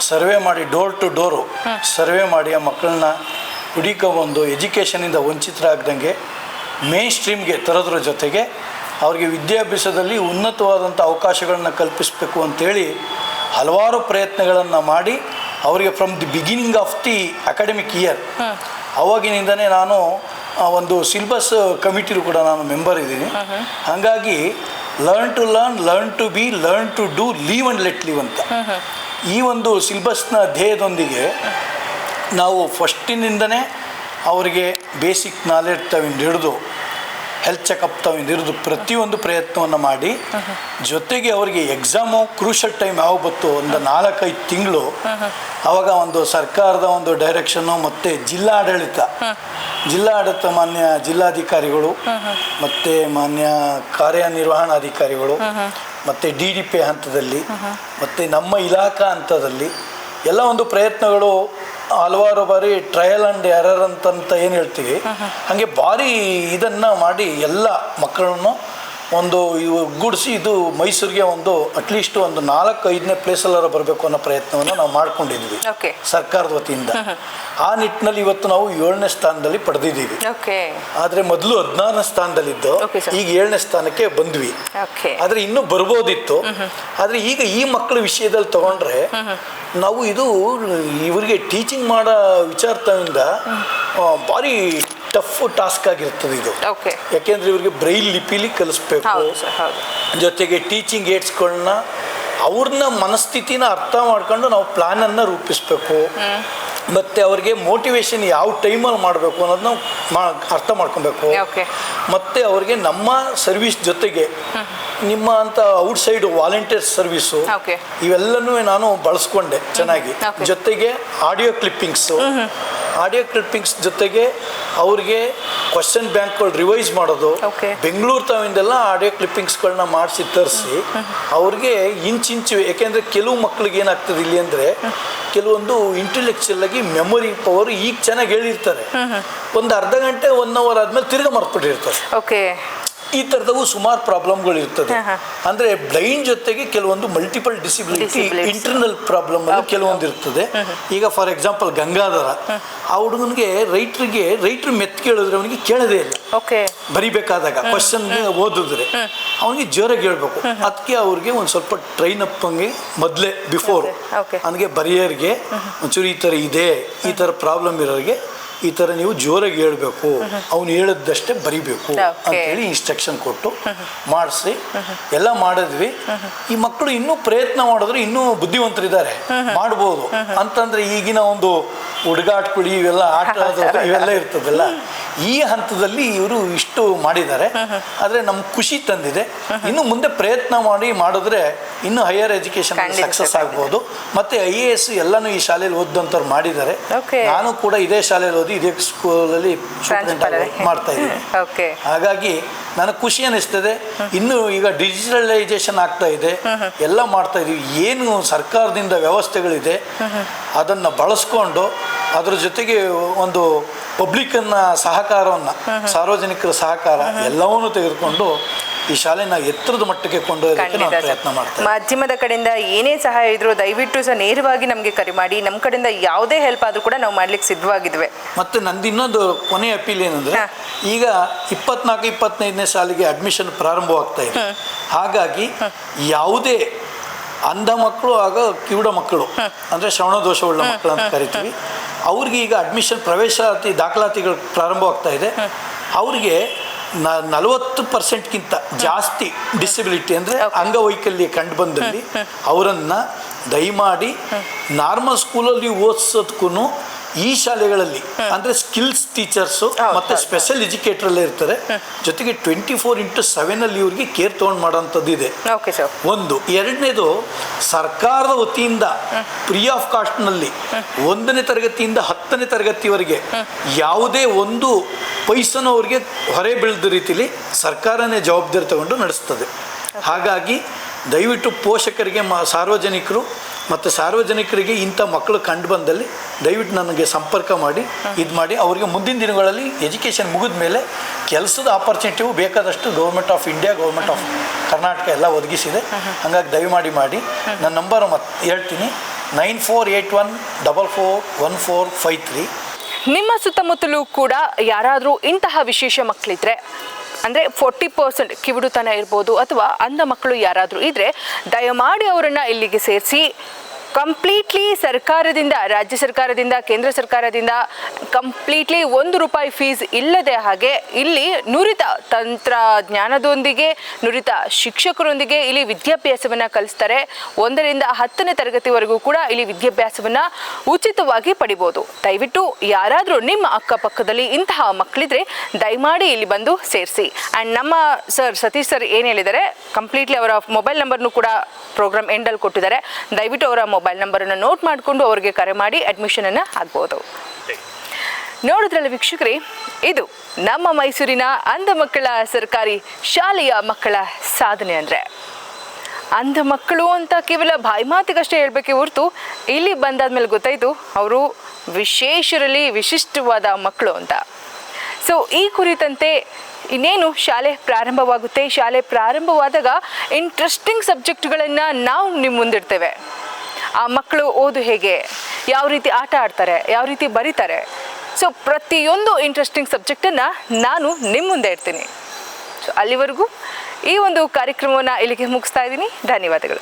ಸರ್ವೆ ಮಾಡಿ ಡೋರ್ ಟು ಡೋರು ಸರ್ವೆ ಮಾಡಿ ಆ ಮಕ್ಕಳನ್ನ ಹುಡುಕೊಂಬಂದು ಎಜುಕೇಷನಿಂದ ವಂಚಿತರಾಗ್ದಂಗೆ ಮೇನ್ ಸ್ಟ್ರೀಮ್ಗೆ ತರೋದ್ರ ಜೊತೆಗೆ ಅವರಿಗೆ ವಿದ್ಯಾಭ್ಯಾಸದಲ್ಲಿ ಉನ್ನತವಾದಂಥ ಅವಕಾಶಗಳನ್ನ ಕಲ್ಪಿಸಬೇಕು ಅಂತೇಳಿ ಹಲವಾರು ಪ್ರಯತ್ನಗಳನ್ನು ಮಾಡಿ ಅವರಿಗೆ from the beginning of the academic year ಅವಾಗಿನಿಂದನೇ ನಾನು ಒಂದು ಸಿಲ್ಬಸ್ ಕಮಿಟಿಲು ಕೂಡ ನಾನು ಮೆಂಬರ್ ಇದ್ದೀನಿ. ಹಾಗಾಗಿ learn to learn learn to be learn to do live and let live ಅಂತ. ಈ ಒಂದು ಸಿಲ್ಬಸ್ನ ಧ್ಯೇಯದೊಂದಿಗೆ ನಾವು ಫಸ್ಟಿನಿಂದನೇ ಅವರಿಗೆ ಬೇಸಿಕ್ ನಾಲೆಡ್ಜ್ ತಾವಿಂದ ಹಿಡಿದು ಹೆಲ್ತ್ ಚೆಕಪ್ ತಾವಿಂದ ಇರೋದು ಪ್ರತಿಯೊಂದು ಪ್ರಯತ್ನವನ್ನು ಮಾಡಿ, ಜೊತೆಗೆ ಅವರಿಗೆ ಎಕ್ಸಾಮು ಕ್ರೂಷಲ್ ಟೈಮ್ ಯಾವ ಬತ್ತು ಒಂದು ನಾಲ್ಕೈದು ತಿಂಗಳು ಆವಾಗ ಒಂದು ಸರ್ಕಾರದ ಒಂದು ಡೈರೆಕ್ಷನ್ನು ಮತ್ತು ಜಿಲ್ಲಾಡಳಿತ. ಜಿಲ್ಲಾಡಳಿತ ಮಾನ್ಯ ಜಿಲ್ಲಾಧಿಕಾರಿಗಳು, ಮತ್ತು ಮಾನ್ಯ ಕಾರ್ಯನಿರ್ವಹಣಾಧಿಕಾರಿಗಳು, ಮತ್ತು ಡಿ ಡಿ ಪಿ ಹಂತದಲ್ಲಿ, ಮತ್ತು ನಮ್ಮ ಇಲಾಖಾ ಹಂತದಲ್ಲಿ ಎಲ್ಲ ಒಂದು ಪ್ರಯತ್ನಗಳು ಹಲವಾರು ಬಾರಿ ಟ್ರಯಲ್ ಆ್ಯಂಡ್ ಎರರ್ ಅಂತಂತ ಏನು ಹೇಳ್ತೀವಿ? ಹಾಗೆ ಭಾರಿ ಇದನ್ನು ಮಾಡಿ ಎಲ್ಲ ಮಕ್ಕಳನ್ನು ಒಂದು ಇವು ಗುಡಿಸಿ ಇದು ಮೈಸೂರಿಗೆ ಒಂದು ಅಟ್ಲೀಸ್ಟ್ ಒಂದು ನಾಲ್ಕು ಐದನೇ ಪ್ಲೇಸಲ್ಲಾರ ಬರಬೇಕು ಅನ್ನೋ ಪ್ರಯತ್ನವನ್ನು ನಾವು ಮಾಡ್ಕೊಂಡಿದ್ವಿ. ಸರ್ಕಾರದ ವತಿಯಿಂದ. ಆ ನಿಟ್ಟಿನಲ್ಲಿ ಇವತ್ತು ನಾವು ಏಳನೇ ಸ್ಥಾನದಲ್ಲಿ ಪಡೆದಿದ್ದೀವಿ. ಆದರೆ ಮೊದಲು ಹದಿನಾರನೇ ಸ್ಥಾನದಲ್ಲಿದ್ದು ಈಗ ಏಳನೇ ಸ್ಥಾನಕ್ಕೆ ಬಂದ್ವಿ. ಆದರೆ ಇನ್ನೂ ಬರ್ಬೋದಿತ್ತು. ಆದರೆ ಈಗ ಈ ಮಕ್ಕಳ ವಿಷಯದಲ್ಲಿ ತಗೊಂಡ್ರೆ ನಾವು ಇದು ಇವರಿಗೆ ಟೀಚಿಂಗ್ ಮಾಡೋ ವಿಚಾರದಿಂದ ಭಾರಿ ಟಫ್ ಟಾಸ್ಕ್ ಆಗಿರ್ತದೆ ಇದು. ಯಾಕೆಂದ್ರೆ ಇವರಿಗೆ ಬ್ರೈಲ್ ಲಿಪಿಲಿ ಕಲಿಸ್ಬೇಕು. ಜೊತೆಗೆ ಟೀಚಿಂಗ್ ಏಡ್ಸ್ಗಳನ್ನ ಅವ್ರನ್ನ ಮನಸ್ಥಿತಿನ ಅರ್ಥ ಮಾಡ್ಕೊಂಡು ನಾವು ಪ್ಲಾನನ್ನು ರೂಪಿಸ್ಬೇಕು. ಮತ್ತು ಅವ್ರಿಗೆ ಮೋಟಿವೇಶನ್ ಯಾವ ಟೈಮಲ್ಲಿ ಮಾಡಬೇಕು ಅನ್ನೋದನ್ನ ಮಾ ಅರ್ಥ ಮಾಡ್ಕೊಬೇಕು. ಮತ್ತೆ ಅವ್ರಿಗೆ ನಮ್ಮ ಸರ್ವಿಸ್ ಜೊತೆಗೆ ನಿಮ್ಮ ಅಂತ ಔಟ್ಸೈಡ್ ವಾಲಂಟಿಯರ್ ಸರ್ವಿಸ್. ಇವೆಲ್ಲನೂ ನಾನು ಬಳಸ್ಕೊಂಡೆ ಚೆನ್ನಾಗಿ. ಜೊತೆಗೆ ಆಡಿಯೋ ಕ್ಲಿಪ್ಪಿಂಗ್ಸು ಆಡಿಯೋ ಕ್ಲಿಪ್ಪಿಂಗ್ಸ್ ಜೊತೆಗೆ ಅವ್ರಿಗೆ ಕ್ವಶನ್ ಬ್ಯಾಂಕ್ಗಳು ರಿವೈಸ್ ಮಾಡೋದು. ಬೆಂಗಳೂರು ತಾವಿಂದೆಲ್ಲ ಆಡಿಯೋ ಕ್ಲಿಪ್ಪಿಂಗ್ಸ್ಗಳನ್ನ ಮಾಡಿಸಿ ತರಿಸಿ ಅವ್ರಿಗೆ ಇಂಚಿಂಚು ಯಾಕೆಂದರೆ ಕೆಲವು ಮಕ್ಕಳಿಗೆ ಏನಾಗ್ತದೆ ಇಲ್ಲಿ ಅಂದರೆ ಕೆಲವೊಂದು ಇಂಟೆಲೆಕ್ಚುಯಲ್ ಆಗಿ ಮೆಮೊರಿ ಪವರ್ ಈಗ ಚೆನ್ನಾಗಿ ಹೇಳಿರ್ತಾರೆ. ಒಂದು ಅರ್ಧ ಗಂಟೆ ಒನ್ ಅವರ್ ಆದ್ಮೇಲೆ ತಿರ್ಗಾ ಮರ್ತ್ಬಿಟ್ಟಿರ್ತಾರೆ. ಓಕೆ ಈ ಥರದವು ಸುಮಾರು ಪ್ರಾಬ್ಲಮ್ಗಳು ಇರ್ತದೆ. ಅಂದರೆ ಬ್ಲೈಂಡ್ ಜೊತೆಗೆ ಕೆಲವೊಂದು ಮಲ್ಟಿಪಲ್ ಡಿಸಿಬಿಲಿಟಿ ಇಂಟರ್ನಲ್ ಪ್ರಾಬ್ಲಮ್ ಕೆಲವೊಂದು ಇರ್ತದೆ. ಈಗ ಫಾರ್ ಎಕ್ಸಾಂಪಲ್ ಗಂಗಾಧರ ಆ ಹುಡುಗನಿಗೆ ರೈಟ್ರಿಗೆ ರೈಟ್ರು ಮೆತ್ ಕೇಳಿದ್ರೆ ಅವನಿಗೆ ಕೇಳದೇ ಇಲ್ಲ. ಓಕೆ ಬರಿಬೇಕಾದಾಗ ಕ್ವಶನ್ ಓದಿದ್ರೆ ಅವನಿಗೆ ಜೋರಾಗಿ ಹೇಳ್ಬೇಕು. ಅದಕ್ಕೆ ಅವ್ರಿಗೆ ಒಂದು ಸ್ವಲ್ಪ ಟ್ರೈನ್ ಅಪ್ ಹಂಗೆ ಮೊದಲೇ ಬಿಫೋರ್ ಅವನಿಗೆ ಬರಿಯರ್ಗೆ ಒಂಚೂರು ಈ ಥರ ಇದೆ ಈ ಥರ ಪ್ರಾಬ್ಲಮ್ ಇರೋರಿಗೆ ಈ ಥರ ನೀವು ಜೋರಾಗಿ ಹೇಳ್ಬೇಕು. ಅವ್ನು ಹೇಳಿದ್ದಷ್ಟೇ ಬರಿಬೇಕು ಅಂತ ಅಂತೇಳಿ ಇನ್ಸ್ಟ್ರಕ್ಷನ್ ಕೊಟ್ಟು ಮಾಡಿಸಿ. ಎಲ್ಲ ಮಾಡಿದ್ವಿ. ಈ ಮಕ್ಕಳು ಇನ್ನೂ ಪ್ರಯತ್ನ ಮಾಡಿದ್ರು ಇನ್ನೂ ಬುದ್ಧಿವಂತರಿದ್ದಾರೆ. ಮಾಡ್ಬೋದು. ಅಂತಂದ್ರೆ ಈಗಿನ ಒಂದು ಹುಡುಗಾಟ್ಗಳು ಇವೆಲ್ಲ ಆಟ ಇವೆಲ್ಲ ಇರ್ತದಲ್ಲ ಈ ಹಂತದಲ್ಲಿ ಇವರು ಇಷ್ಟು ಮಾಡಿದ್ದಾರೆ. ಆದರೆ ನಮ್ಗೆ ಖುಷಿ ತಂದಿದೆ. ಇನ್ನು ಮುಂದೆ ಪ್ರಯತ್ನ ಮಾಡಿ ಮಾಡಿದ್ರೆ ಇನ್ನು ಹೈಯರ್ ಎಜುಕೇಶನ್ ಸಕ್ಸಸ್ ಆಗ್ಬೋದು. ಮತ್ತೆ ಐ ಎ ಎಸ್ ಎಲ್ಲಾನು ಈ ಶಾಲೆಯಲ್ಲಿ ಓದ್ದಂತವ್ರು ಮಾಡಿದ್ದಾರೆ. ನಾನು ಕೂಡ ಇದೇ ಶಾಲೆಯಲ್ಲಿ ಓದಿ ಇದೇ ಸ್ಕೂಲಲ್ಲಿ ಮಾಡ್ತಾ ಇದ್ದೀನಿ. ಹಾಗಾಗಿ ನನಗೆ ಖುಷಿ ಅನಿಸ್ತದೆ. ಇನ್ನು ಈಗ ಡಿಜಿಟಲೈಸೇಷನ್ ಆಗ್ತಾ ಇದೆ. ಎಲ್ಲ ಮಾಡ್ತಾ ಇದೀವಿ. ಏನು ಸರ್ಕಾರದಿಂದ ವ್ಯವಸ್ಥೆಗಳಿದೆ ಅದನ್ನು ಬಳಸ್ಕೊಂಡು ಅದ್ರ ಜೊತೆಗೆ ಒಂದು ಪಬ್ಲಿಕ್ಕನ್ನ ಸಹಕಾರವನ್ನು ಸಾರ್ವಜನಿಕರ ಸಹಕಾರ ಎಲ್ಲವನ್ನೂ ತೆಗೆದುಕೊಂಡು ಈ ಶಾಲೆನ ಎತ್ತರದ ಮಟ್ಟಕ್ಕೆ ಕೊಂಡೊಯ್ಯೋದಕ್ಕೆ ನಾವು ಪ್ರಯತ್ನ ಮಾಡ್ತೇವೆ ಮಾಧ್ಯಮದ ಕಡೆಯಿಂದ ಏನೇ ಸಹಾಯ ಇದ್ರು ದಯವಿಟ್ಟು ಸಹ ನೇರವಾಗಿ ನಮಗೆ ಕರೆ ಮಾಡಿ. ನಮ್ಮ ಕಡೆಯಿಂದ ಯಾವುದೇ ಹೆಲ್ಪ್ ಆದ್ರೂ ಕೂಡ ನಾವು ಮಾಡ್ಲಿಕ್ಕೆ ಸಿದ್ಧವಾಗಿದ್ವಿ. ಮತ್ತೆ ನಂದು ಇನ್ನೊಂದು ಕೊನೆಯ ಅಪೀಲ್ ಏನಂದ್ರೆ ಈಗ ಇಪ್ಪತ್ನಾಲ್ಕು ಇಪ್ಪತ್ತೈದನೇ ಸಾಲಿಗೆ ಅಡ್ಮಿಷನ್ ಪ್ರಾರಂಭವಾಗ್ತಾ ಇದೆ. ಹಾಗಾಗಿ ಯಾವುದೇ ಅಂಧ ಮಕ್ಕಳು ಆಗ ಕಿವುಡ ಮಕ್ಕಳು ಅಂದರೆ ಶ್ರವಣ ದೋಷವುಳ್ಳ ಮಕ್ಕಳು ಅಂತ ಕರಿತೀವಿ. ಅವ್ರಿಗೆ ಈಗ ಅಡ್ಮಿಷನ್ ಪ್ರವೇಶಾತಿ ದಾಖಲಾತಿಗಳು ಪ್ರಾರಂಭವಾಗ್ತಾ ಇದೆ. ಅವ್ರಿಗೆ ನ ನಲವತ್ತು ಪರ್ಸೆಂಟ್ಗಿಂತ ಜಾಸ್ತಿ ಡಿಸಬಿಲಿಟಿ ಅಂದರೆ ಅಂಗವೈಕಲ್ಯ ಕಂಡು ಬಂದಲ್ಲಿ ಅವರನ್ನು ದಯಮಾಡಿ ನಾರ್ಮಲ್ ಸ್ಕೂಲಲ್ಲಿ ಓದಿಸೋದಕ್ಕೂ ಈ ಶಾಲೆಗಳಲ್ಲಿ ಅಂದ್ರೆ ಸ್ಕಿಲ್ಸ್ ಟೀಚರ್ಸು ಮತ್ತೆ ಸ್ಪೆಷಲ್ ಎಜುಕೇಟರ್ ಎಜುಕೇಟ್ರಲ್ಲೇ ಇರ್ತಾರೆ. ಜೊತೆಗೆ ಟ್ವೆಂಟಿ ಫೋರ್ ಇಂಟು ಸೆವೆನಲ್ಲಿ ಇವರಿಗೆ ಕೇರ್ ತಗೊಂಡ್ ಮಾಡೋಂಥದ್ದು ಇದೆ. ಒಂದು. ಎರಡನೇದು ಸರ್ಕಾರದ ವತಿಯಿಂದ ಫ್ರೀ ಆಫ್ ಕಾಸ್ಟ್ನಲ್ಲಿ ಒಂದನೇ ತರಗತಿಯಿಂದ ಹತ್ತನೇ ತರಗತಿವರೆಗೆ ಯಾವುದೇ ಒಂದು ಪೈಸನೂ ಅವರಿಗೆ ಹೊರೆ ಬೀಳದ ರೀತಿಲಿ ಸರ್ಕಾರನೇ ಜವಾಬ್ದಾರಿ ತಗೊಂಡು ನಡೆಸ್ತದೆ. ಹಾಗಾಗಿ ದಯವಿಟ್ಟು ಪೋಷಕರಿಗೆ ಮ ಸಾರ್ವಜನಿಕರು ಮತ್ತು ಸಾರ್ವಜನಿಕರಿಗೆ ಇಂಥ ಮಕ್ಕಳು ಕಂಡು ಬಂದಲ್ಲಿ ದಯವಿಟ್ಟು ನನಗೆ ಸಂಪರ್ಕ ಮಾಡಿ, ಇದು ಮಾಡಿ. ಅವರಿಗೆ ಮುಂದಿನ ದಿನಗಳಲ್ಲಿ ಎಜುಕೇಷನ್ ಮುಗಿದ ಮೇಲೆ ಕೆಲಸದ ಆಪರ್ಚುನಿಟಿಯು ಬೇಕಾದಷ್ಟು government of India government of Karnataka ಎಲ್ಲ ಒದಗಿಸಿದೆ. ಹಾಗಾಗಿ ದಯಮಾಡಿ ಮಾಡಿ. ನನ್ನ ನಂಬರ್ ಮತ್ತೆ ಹೇಳ್ತೀನಿ. Nine four eight one double four one four five three. ನಿಮ್ಮ ಸುತ್ತಮುತ್ತಲೂ ಕೂಡ ಯಾರಾದರೂ ಇಂತಹ ವಿಶೇಷ ಮಕ್ಕಳಿದ್ರೆ ಅಂದರೆ ಫೋರ್ಟಿ ಪರ್ಸೆಂಟ್ ಕಿವಿಡುತನ ಇರ್ಬೋದು ಅಥವಾ ಅಂಧ ಮಕ್ಕಳು ಯಾರಾದರೂ ಇದ್ದರೆ ದಯಮಾಡಿ ಅವರನ್ನು ಇಲ್ಲಿಗೆ ಸೇರಿಸಿ ಕಂಪ್ಲೀಟ್ಲಿ ಸರ್ಕಾರದಿಂದ, ರಾಜ್ಯ ಸರ್ಕಾರದಿಂದ, ಕೇಂದ್ರ ಸರ್ಕಾರದಿಂದ ಕಂಪ್ಲೀಟ್ಲಿ ಒಂದು ರೂಪಾಯಿ ಫೀಸ್ ಇಲ್ಲದೆ ಹಾಗೆ ಇಲ್ಲಿ ನುರಿತ ತಂತ್ರಜ್ಞಾನದೊಂದಿಗೆ ನುರಿತ ಶಿಕ್ಷಕರೊಂದಿಗೆ ಇಲ್ಲಿ ವಿದ್ಯಾಭ್ಯಾಸವನ್ನು ಕಲಿಸ್ತಾರೆ. ಒಂದರಿಂದ ಹತ್ತನೇ ತರಗತಿವರೆಗೂ ಕೂಡ ಇಲ್ಲಿ ವಿದ್ಯಾಭ್ಯಾಸವನ್ನು ಉಚಿತವಾಗಿ ಪಡಿಬೋದು. ದಯವಿಟ್ಟು ಯಾರಾದರೂ ನಿಮ್ಮ ಅಕ್ಕಪಕ್ಕದಲ್ಲಿ ಇಂತಹ ಮಕ್ಕಳಿದ್ರೆ ದಯಮಾಡಿ ಇಲ್ಲಿ ಬಂದು ಸೇರಿಸಿ. ಆ್ಯಂಡ್ ನಮ್ಮ ಸರ್ ಸತೀಶ್ ಸರ್ ಏನು ಹೇಳಿದ್ದಾರೆ ಕಂಪ್ಲೀಟ್ಲಿ ಅವರ ಮೊಬೈಲ್ ನಂಬರ್ನು ಕೂಡ ಪ್ರೋಗ್ರಾಮ್ ಎಂಡಲ್ಲಿ ಕೊಟ್ಟಿದ್ದಾರೆ. ದಯವಿಟ್ಟು ಅವರ ಮೊಬೈಲ್ ನಂಬರನ್ನು ನೋಟ್ ಮಾಡಿಕೊಂಡು ಅವರಿಗೆ ಕರೆ ಮಾಡಿ ಅಡ್ಮಿಷನನ್ನು ಆಗ್ಬೋದು. ನೋಡಿದ್ರಲ್ಲ ವೀಕ್ಷಕರೇ, ಇದು ನಮ್ಮ ಮೈಸೂರಿನ ಅಂಧ ಮಕ್ಕಳ ಸರ್ಕಾರಿ ಶಾಲೆಯ ಮಕ್ಕಳ ಸಾಧನೆ ಅಂದರೆ. ಅಂಧ ಮಕ್ಕಳು ಅಂತ ಕೇವಲ ಬಾಯಿ ಮಾತಿಗಷ್ಟೇ ಹೇಳಬೇಕೆ ಹೊರತು ಇಲ್ಲಿ ಬಂದಾದ್ಮೇಲೆ ಗೊತ್ತಾಯಿತು ಅವರು ವಿಶೇಷರಲ್ಲಿ ವಿಶಿಷ್ಟವಾದ ಮಕ್ಕಳು ಅಂತ. ಸೊ ಈ ಕುರಿತಂತೆ ಇನ್ನೇನು ಶಾಲೆ ಪ್ರಾರಂಭವಾಗುತ್ತೆ? ಶಾಲೆ ಪ್ರಾರಂಭವಾದಾಗ ಇಂಟ್ರೆಸ್ಟಿಂಗ್ ಸಬ್ಜೆಕ್ಟ್ಗಳನ್ನು ನಾವು ನಿಮ್ಮ ಮುಂದಿಡ್ತೇವೆ. ಆ ಮಕ್ಕಳು ಓದು ಹೇಗೆ? ಯಾವ ರೀತಿ ಆಟ ಆಡ್ತಾರೆ? ಯಾವ ರೀತಿ ಬರೀತಾರೆ? ಸೊ ಪ್ರತಿಯೊಂದು ಇಂಟ್ರೆಸ್ಟಿಂಗ್ ಸಬ್ಜೆಕ್ಟನ್ನು ನಾನು ನಿಮ್ಮ ಮುಂದೆ ಇಡ್ತೀನಿ. ಸೊ ಅಲ್ಲಿವರೆಗೂ ಈ ಒಂದು ಕಾರ್ಯಕ್ರಮವನ್ನು ಇಲ್ಲಿಗೆ ಮುಗಿಸ್ತಾ ಇದ್ದೀನಿ. ಧನ್ಯವಾದಗಳು.